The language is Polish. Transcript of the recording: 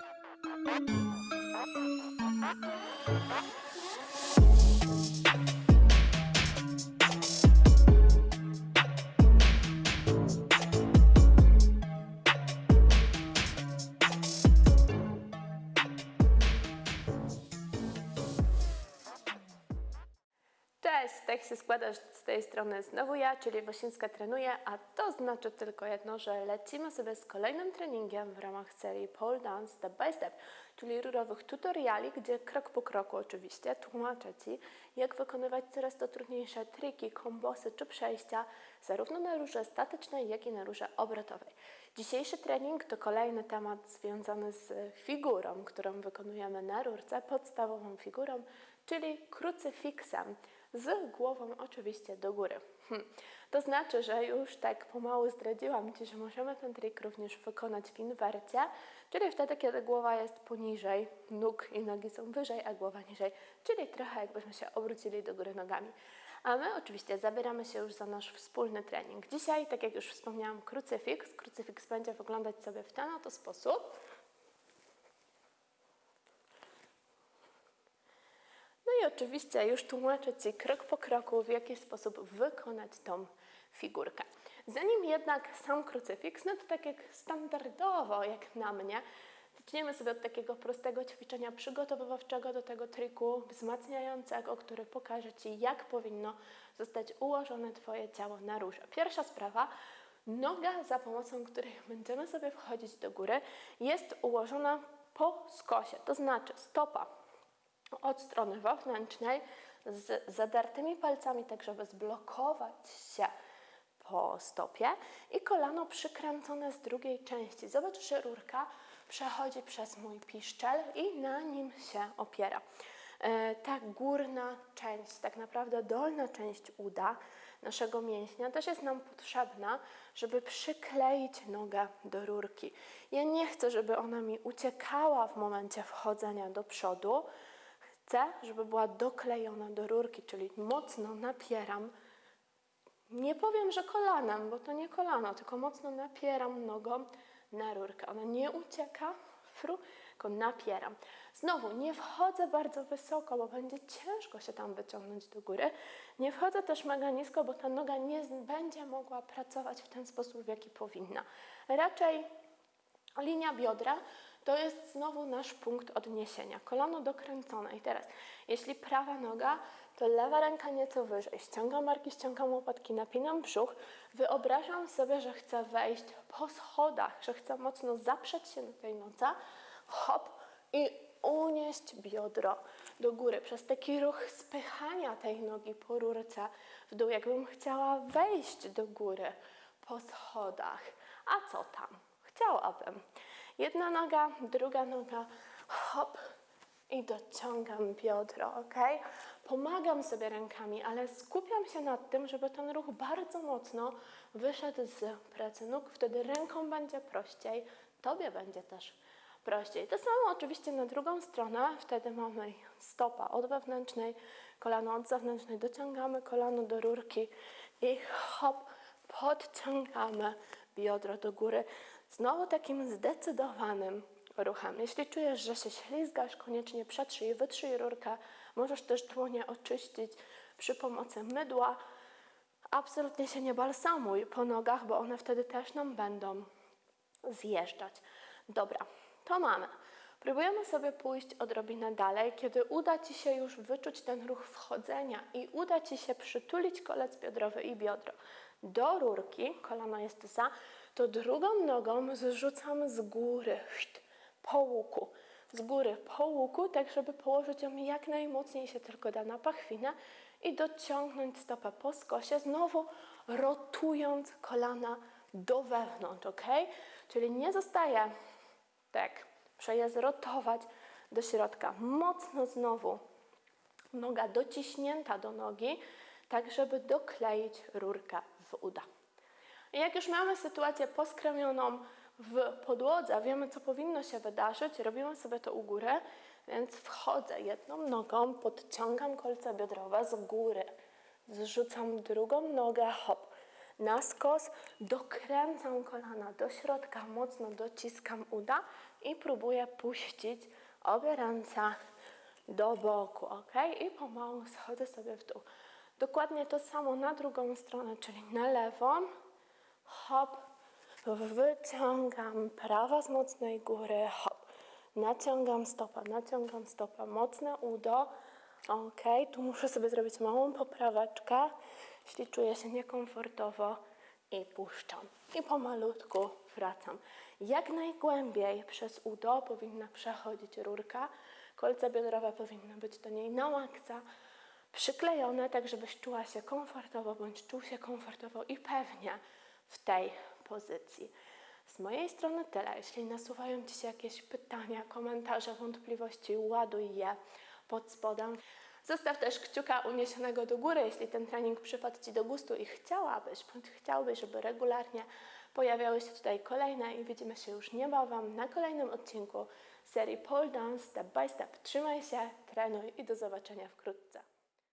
Thank you. Cześć, tak się składa, że z tej strony znowu ja, czyli Wosińska trenuje, a to znaczy tylko jedno, że lecimy sobie z kolejnym treningiem w ramach serii Pole Dance Step by Step, czyli rurowych tutoriali, gdzie krok po kroku oczywiście tłumaczę Ci, jak wykonywać coraz to trudniejsze triki, kombosy czy przejścia, zarówno na rurze statycznej, jak i na rurze obrotowej. Dzisiejszy trening to kolejny temat związany z figurą, którą wykonujemy na rurce, podstawową figurą, czyli krucyfiksem z głową oczywiście do góry. Hm. To znaczy, że już tak pomału zdradziłam Ci, że możemy ten trik również wykonać w inwercie, czyli wtedy, kiedy głowa jest poniżej nóg i nogi są wyżej, a głowa niżej, czyli trochę jakbyśmy się obrócili do góry nogami. A my oczywiście zabieramy się już za nasz wspólny trening. Dzisiaj, tak jak już wspomniałam, krucyfiks. Krucyfiks będzie wyglądać sobie w ten oto sposób. I oczywiście już tłumaczę Ci krok po kroku, w jaki sposób wykonać tą figurkę. Zanim jednak sam krucyfiks, no to tak jak standardowo, jak na mnie, zaczniemy sobie od takiego prostego ćwiczenia przygotowywawczego do tego triku wzmacniającego, który pokaże Ci, jak powinno zostać ułożone Twoje ciało na rurze. Pierwsza sprawa, noga, za pomocą której będziemy sobie wchodzić do góry, jest ułożona po skosie, to znaczy stopa od strony wewnętrznej z zadartymi palcami, tak żeby zblokować się po stopie i kolano przykręcone z drugiej części. Zobacz, że rurka przechodzi przez mój piszczel i na nim się opiera. E, Ta górna część, tak naprawdę dolna część uda naszego mięśnia też jest nam potrzebna, żeby przykleić nogę do rurki. Ja nie chcę, żeby ona mi uciekała w momencie wchodzenia do przodu, Chcę, żeby była doklejona do rurki, czyli mocno napieram. Nie powiem, że kolanem, bo to nie kolano, tylko mocno napieram nogą na rurkę. Ona nie ucieka, fru, tylko napieram. Znowu, nie wchodzę bardzo wysoko, bo będzie ciężko się tam wyciągnąć do góry. Nie wchodzę też mega nisko, bo ta noga nie będzie mogła pracować w ten sposób, w jaki powinna. Raczej Linia biodra to jest znowu nasz punkt odniesienia. Kolano dokręcone. I teraz, jeśli prawa noga, to lewa ręka nieco wyżej. Ściągam barki, ściągam łopatki, napinam brzuch. Wyobrażam sobie, że chcę wejść po schodach, że chcę mocno zaprzeć się na tej nodze. Hop i unieść biodro do góry. Przez taki ruch spychania tej nogi po rurce w dół, jakbym chciała wejść do góry po schodach. A co tam? Chciałabym. Jedna noga, druga noga, hop i dociągam biodro, ok? Pomagam sobie rękami, ale skupiam się nad tym, żeby ten ruch bardzo mocno wyszedł z pracy nóg. Wtedy ręką będzie prościej, tobie będzie też prościej. To samo oczywiście na drugą stronę. Wtedy mamy stopa od wewnętrznej, kolano od zewnętrznej. Dociągamy kolano do rurki i hop, podciągamy biodro do góry. Znowu takim zdecydowanym ruchem. Jeśli czujesz, że się ślizgasz, koniecznie przetrzyj, wytrzyj rurkę. Możesz też dłonie oczyścić przy pomocy mydła. Absolutnie się nie balsamuj po nogach, bo one wtedy też nam będą zjeżdżać. Dobra, to mamy. Próbujemy sobie pójść odrobinę dalej, kiedy uda Ci się już wyczuć ten ruch wchodzenia i uda Ci się przytulić kolec biodrowy i biodro do rurki, kolano jest za, to drugą nogą zrzucam z góry, po łuku. Z góry po łuku, tak żeby położyć ją jak najmocniej się tylko da na pachwinę i dociągnąć stopę po skosie, znowu rotując kolana do wewnątrz, ok? Czyli nie zostaje tak, muszę je zrotować do środka. Mocno znowu noga dociśnięta do nogi, tak żeby dokleić rurkę w uda. I jak już mamy sytuację poskromioną w podłodze, wiemy co powinno się wydarzyć, robimy sobie to u góry, więc wchodzę jedną nogą, podciągam kolce biodrowe z góry, zrzucam drugą nogę, hop, na skos, dokręcam kolana do środka, mocno dociskam uda i próbuję puścić obie ręce do boku, ok? I pomału schodzę sobie w dół. Dokładnie to samo na drugą stronę, czyli na lewą, hop, wyciągam prawa z mocnej góry, hop, naciągam stopa, naciągam stopa, mocne udo, ok, tu muszę sobie zrobić małą popraweczkę, jeśli czuję się niekomfortowo i puszczam. I pomalutku wracam. Jak najgłębiej przez udo powinna przechodzić rurka, kolce biodrowe powinny być do niej na maksa przyklejone, tak żebyś czuła się komfortowo, bądź czuł się komfortowo i pewnie w tej pozycji. Z mojej strony tyle. Jeśli nasuwają Ci się jakieś pytania, komentarze, wątpliwości, ładuj je pod spodem. Zostaw też kciuka uniesionego do góry, jeśli ten trening przypadł Ci do gustu i chciałabyś, bądź chciałbyś, żeby regularnie pojawiały się tutaj kolejne i widzimy się już niebawem na kolejnym odcinku serii Pole Dance Step by Step. Trzymaj się, trenuj i do zobaczenia wkrótce.